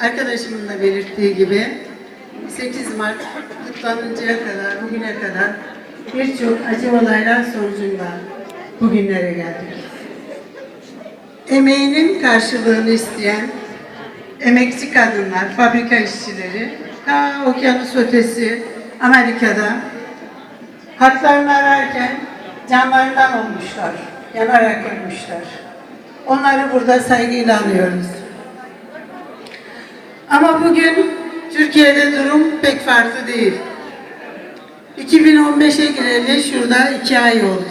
arkadaşımın da belirttiği gibi 8 Mart kutlanıncaya kadar, bugüne kadar birçok acı olaylar sonucunda bugünlere geldik. Emeğinin karşılığını isteyen emekçi kadınlar, fabrika işçileri, ta okyanus ötesi Amerika'da haklarını ararken canlarından olmuşlar, yanarak ölmüşler. Onları burada saygıyla anıyoruz. Ama bugün Türkiye'de durum pek farklı değil. 2015'e gireli şurada iki ay oldu.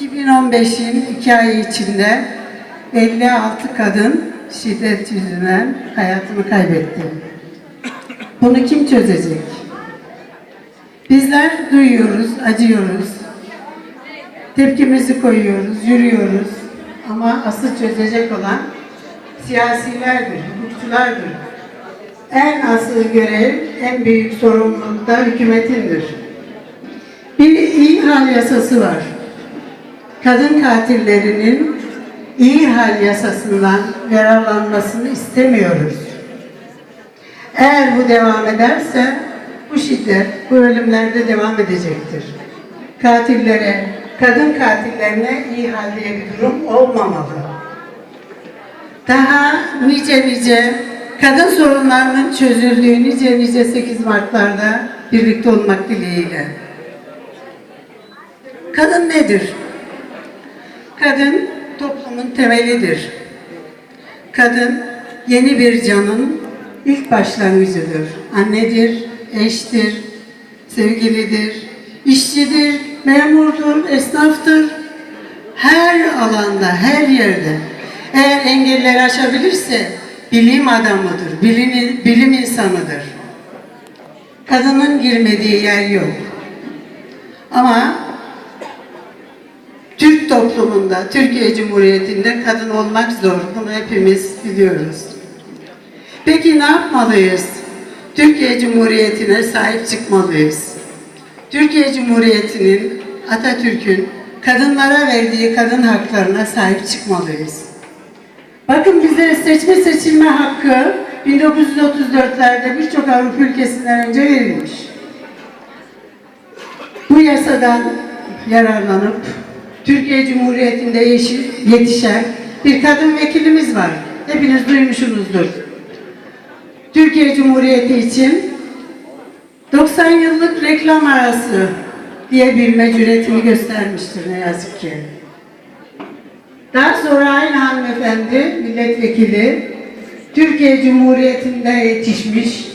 2015'in iki ay içinde 56 kadın şiddet yüzünden hayatını kaybetti. Bunu kim çözecek? Bizler duyuyoruz, acıyoruz. Tepkimizi koyuyoruz, yürüyoruz. Ama asıl çözecek olan siyasilerdir, hukukçulardır. En asıl görev, en büyük sorumluluk da hükümetindir. Bir iyi hal yasası var. Kadın katillerinin iyi hal yasasından yararlanmasını istemiyoruz. Eğer bu devam ederse bu şiddet, bu ölümler de devam edecektir. Katillere, kadın katillerine iyi hal diye bir durum olmamalı. Daha nice nice kadın sorunlarının çözüldüğü nice nice 8 Mart'larda birlikte olmak dileğiyle. Kadın nedir? Kadın toplumun temelidir. Kadın yeni bir canın ilk başlangıcıdır. Annedir, eştir, sevgilidir, işçidir, memurdur, esnaftır. Her alanda, her yerde. Eğer engelleri aşabilirse bilim adamıdır, bilim, bilim insanıdır. Kadının girmediği yer yok. Ama Türk toplumunda, Türkiye Cumhuriyeti'nde kadın olmak zor. Bunu hepimiz biliyoruz. Peki ne yapmalıyız? Türkiye Cumhuriyeti'ne sahip çıkmalıyız. Türkiye Cumhuriyeti'nin, Atatürk'ün kadınlara verdiği kadın haklarına sahip çıkmalıyız. Bakın bize seçme seçilme hakkı 1934'lerde birçok Avrupa ülkesinden önce verilmiş. Bu yasadan yararlanıp Türkiye Cumhuriyeti'nde yetişen bir kadın vekilimiz var. Hepiniz duymuşsunuzdur. Türkiye Cumhuriyeti için 90 yıllık reklam arası diyebilme cüretini göstermiştir ne yazık ki. Daha sonra aynı hanımefendi, milletvekili, Türkiye Cumhuriyeti'nde yetişmiş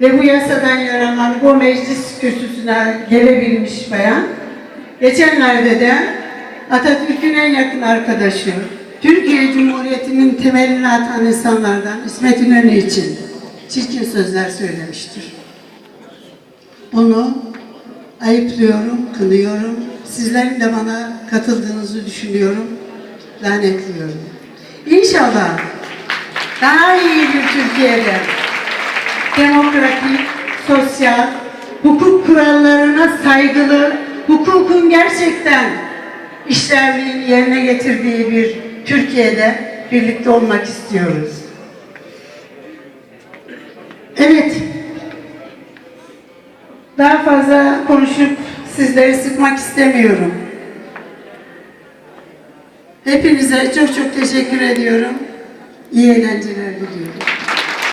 ve bu yasadan yararlanıp o meclis kürsüsüne gelebilmiş bayan, geçenlerde de Atatürk'ün en yakın arkadaşı, Türkiye Cumhuriyeti'nin temelini atan insanlardan İsmet İnönü için çirkin sözler söylemiştir. Bunu ayıplıyorum, kınıyorum. Sizlerin de bana katıldığınızı düşünüyorum, lanetliyorum. İnşallah daha iyi bir Türkiye'de demokratik, sosyal, hukuk kurallarına saygılı, hukukun gerçekten işlevliğini yerine getirdiği bir Türkiye'de birlikte olmak istiyoruz. Evet, daha fazla konuşup sizleri sıkmak istemiyorum. Hepinize çok çok teşekkür ediyorum. İyi eğlenceler diliyorum.